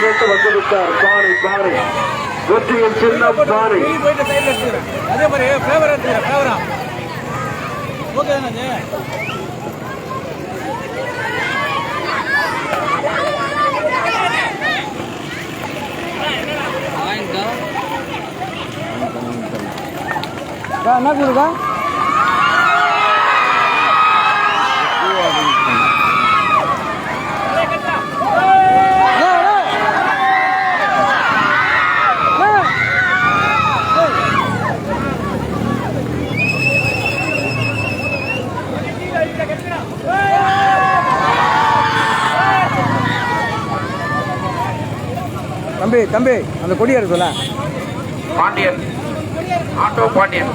கேட்டு வந்துவிட்டார் பானை பானை வெற்றியின் சின்னம் பானை அதே மாதிரி ஃப்ளேவர் எடுத்துக்கிறேன் ஃப்ளேவரா ஓகே தானே என்ன கொடுக்கா? தம்பி தம்பி அந்த கொடியை இருக்குல்ல? பாண்டியன். ஆட்டோ பாண்டியன்.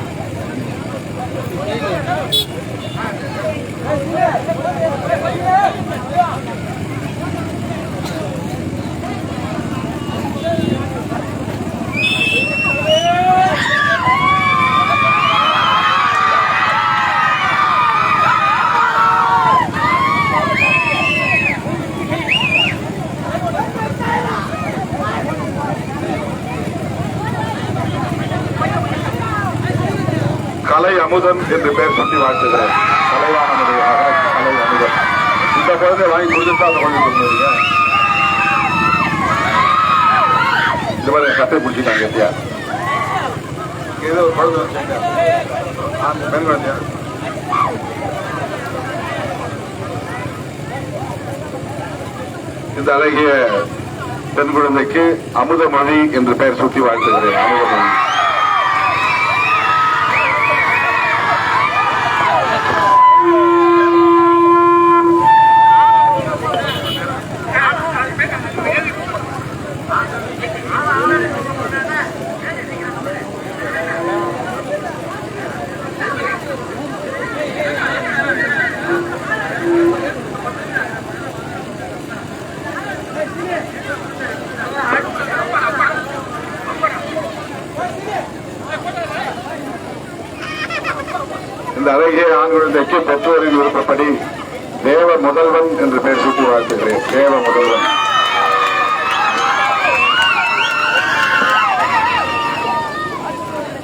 கலை அமுதன் என்று பெயர் சொல்லி வாழ்த்துகிறேன். கலைவாணனுடைய கலை அமுதன். இந்த குழந்தை வாங்கி கொடுத்துட்டு அந்த குழந்தை சொல்லுவீங்க இந்த மாதிரி கட்டை பிடிச்சிட்டாங்க ஐயா ஏதோ ஒரு குழந்தை வச்சுங்க. ஆ, பெண் குழந்தையா? இந்த அழகிய பெண் குழந்தைக்கு அமுதமொழி என்று பெயர் சுட்டி வாழ்த்துகிறேன். அமுதமொழி. இந்த அழகிய ஆண் குழந்தைக்கு பெற்றோரின் விருப்பப்படி தேவ முதல்வன் என்று பெயர் சூட்டி வாழ்த்துகிறேன் தேவ முதல்வன்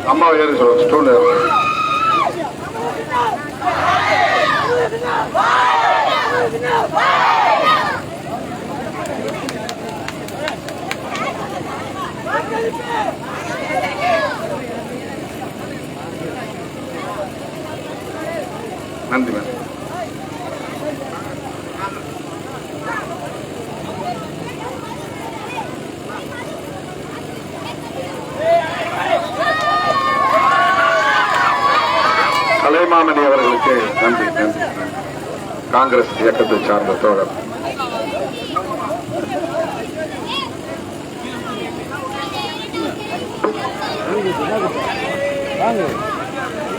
அம்மா ஏறி சொல்லுங்க you. நன்றி மேம். கலைமாமணி அவர்களுக்கு நன்றி நன்றி. காங்கிரஸ் இயக்கத்தை சார்ந்த தோழர்.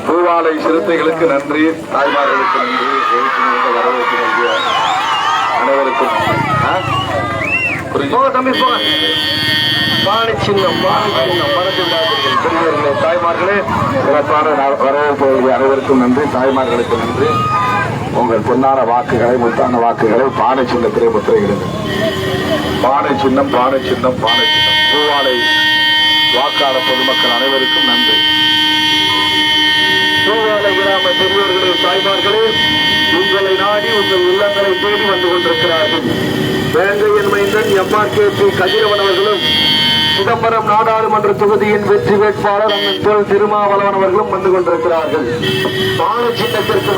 பூவாலை சிறுத்தைகளுக்கு நன்றி தாய்மார்களுக்கு நன்றி வரவேற்பு நன்றி. அனைவருக்கும் தம்பி பானை சின்னம் பெரியவர்களே தாய்மார்களே சிறப்பான வரவேற்பு அனைவருக்கும் நன்றி தாய்மார்களுக்கு நன்றி. உங்கள் பொன்னான வாக்குகளை முத்தான வாக்குகளை பானை சின்னத்திலே முத்திரைகிறது பானை சின்னம் பானை சின்னம் பானை சின்னம் பூவாலை வாக்காளர் பொதுமக்கள் அனைவருக்கும் நன்றி. பூவாலை கிராம பெரியவர்களே தாய்மார்களே உங்களை நாடி உங்கள் உள்ளங்களை தேடி வந்து கொண்டிருக்கிறார்கள். வேங்கையன் மைந்தன் எம்ஆர் கே பி கதிரவன் அவர்களும் சிதம்பரம் நாடாளுமன்ற தொகுதியின் வெற்றி வேட்பாளர் அண்ணன் திருமாவளவன் அவர்களும் வந்து கொண்டிருக்கிறார்கள். பான சின்னத்திற்கு